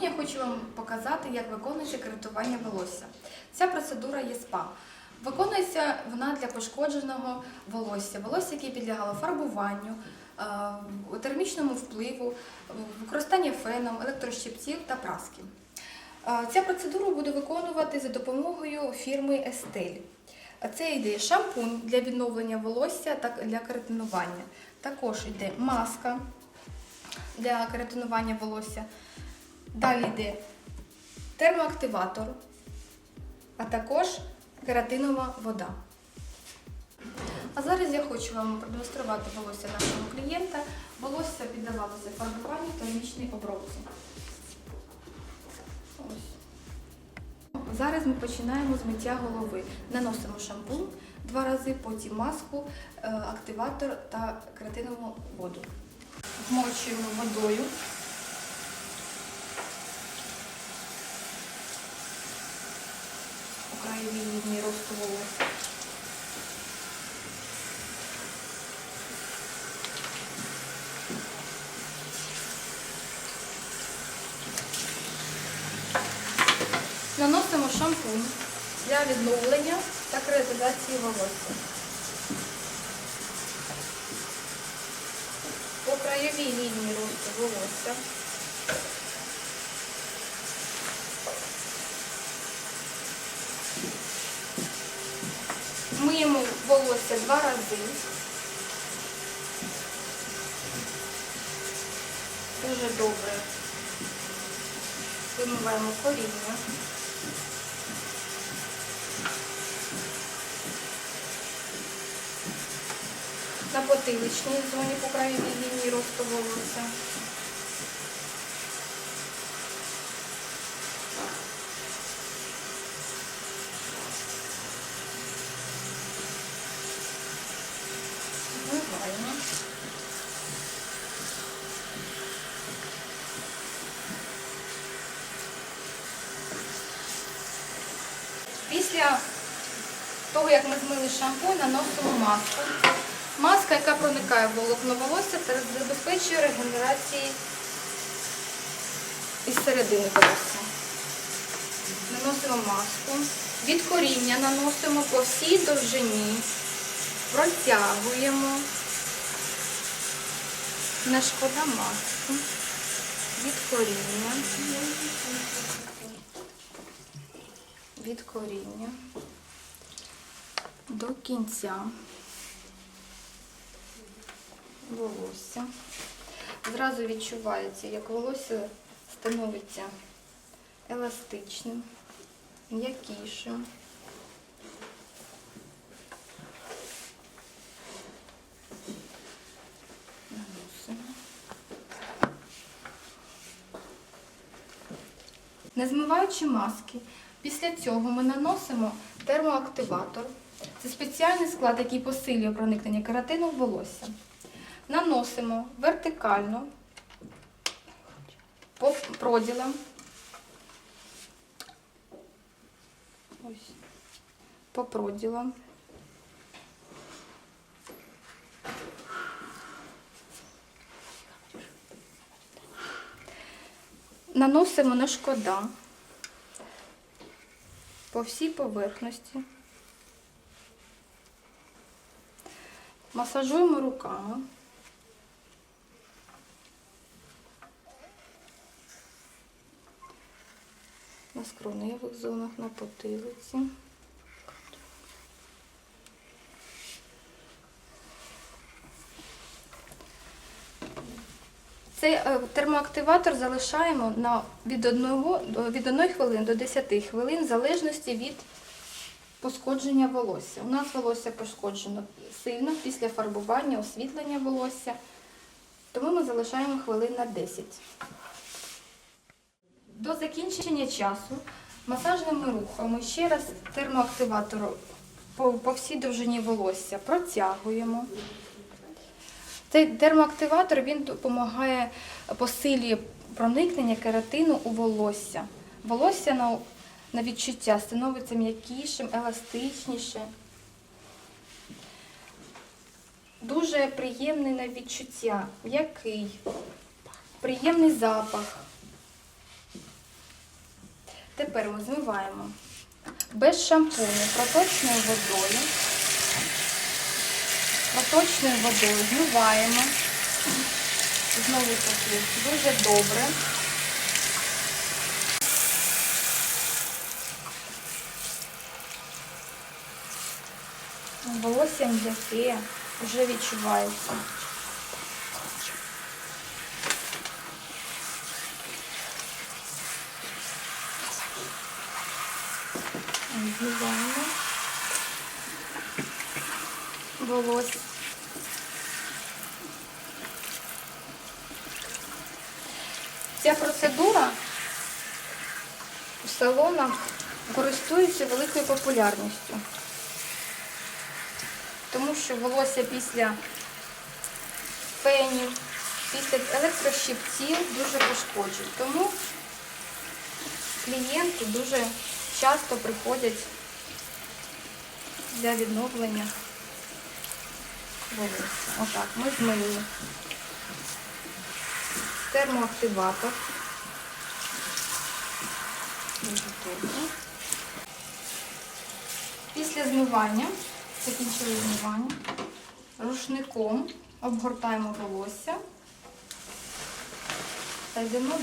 Сьогодні я хочу вам показати, як виконується кератування волосся. Ця процедура є спа. Виконується вона для пошкодженого волосся, волосся, яке підлягало фарбуванню, е, термічному впливу, використання феном, електрощипців та праски. Е, Ця процедура буде виконувати за допомогою фірми Estelle. Це йде шампунь для відновлення волосся та для кератинування. Також йде маска для кератинування волосся. Далі йде термоактиватор, а також кератинова вода. А зараз я хочу вам продемонструвати волосся нашого клієнта. Волосся піддавалося фарбуванню термічній обробці. Ось. Зараз ми починаємо з миття голови. Наносимо шампунь два рази, потім маску, е, активатор та кератинову воду. Вмочуємо водою. Росту волосся. Наносимо шампунь для відновлення та кератизації волосся. По краєвій лінії росту волосся. Волосся два рази. Дуже добре. Вимиваємо коріння. На потиличній зоні по краєвій лінії росту волосся. Вмиваємо. Після того, як ми змили шампунь, наносимо маску. Маска, яка проникає в волокно волосся забезпечує регенерації із середини волосся. Наносимо маску. Від коріння наносимо по всій довжині, протягуємо. Не шкода маску. Від коріння. Від коріння до кінця волосся. Зразу відчувається, як волосся становиться еластичним, м'якішим. Не змиваючи маски, після цього ми наносимо термоактиватор. Це спеціальний склад, який посилює проникнення кератину в волосся. Наносимо вертикально по проділам. Ось. По проділам. Наносимо на шкода по всій поверхності. Масажуємо руками. На скроневих зонах, на потилиці. Цей е, термоактиватор залишаємо на, від, одного, від 1 хвилини до 10 хвилин, в залежності від пошкодження волосся. У нас волосся пошкоджено сильно після фарбування, освітлення волосся, тому ми залишаємо хвилин на 10. До закінчення часу масажними рухами ще раз термоактиватор по, по всій довжині волосся протягуємо. Цей термоактиватор він допомагає посилює проникнення кератину у волосся. Волосся на, відчуття становиться м'якішим, еластичнішим. Дуже приємний на відчуття, м'який, приємний запах. Тепер ми змиваємо без шампуню, проточною водою. Проточною водою змиваємо. Знову таки дуже добре. Волосся м'яке вже відчувається. Змиваємо волосся. Ця процедура в салонах користується великою популярністю. Тому що волосся після фенів, після електрощипців дуже пошкоджують. Тому клієнти дуже часто приходять для відновлення волосся. Отак, ми змили термоактиватор. Після змивання, закінчили змивання, рушником обгортаємо волосся та йдемо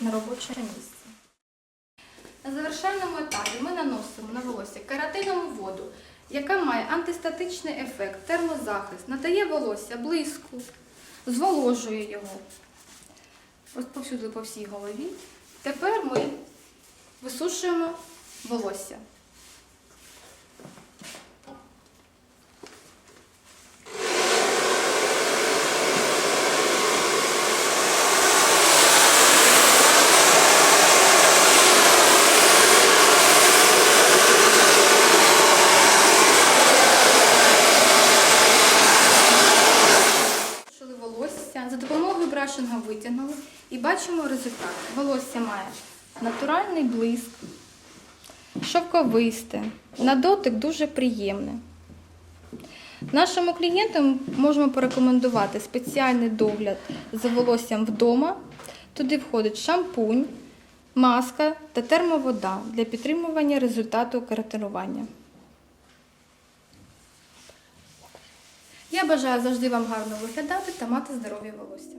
на робоче місце. На завершальному етапі ми наносимо на волосся каротинову воду, яка має антистатичний ефект, термозахист, надає волосся блиску, зволожує його. Розповсюдили по всій голові. Тепер ми висушуємо волосся. Висушили волосся, за допомогою брашинга витягнули і бачимо результат. Волосся має натуральний блиск, шовковисте, на дотик дуже приємне. Нашому клієнту можемо порекомендувати спеціальний догляд за волоссям вдома. Туди входить шампунь, маска та термовода для підтримування результату каратинування. Я бажаю завжди вам гарно виглядати та мати здоров'я волосся.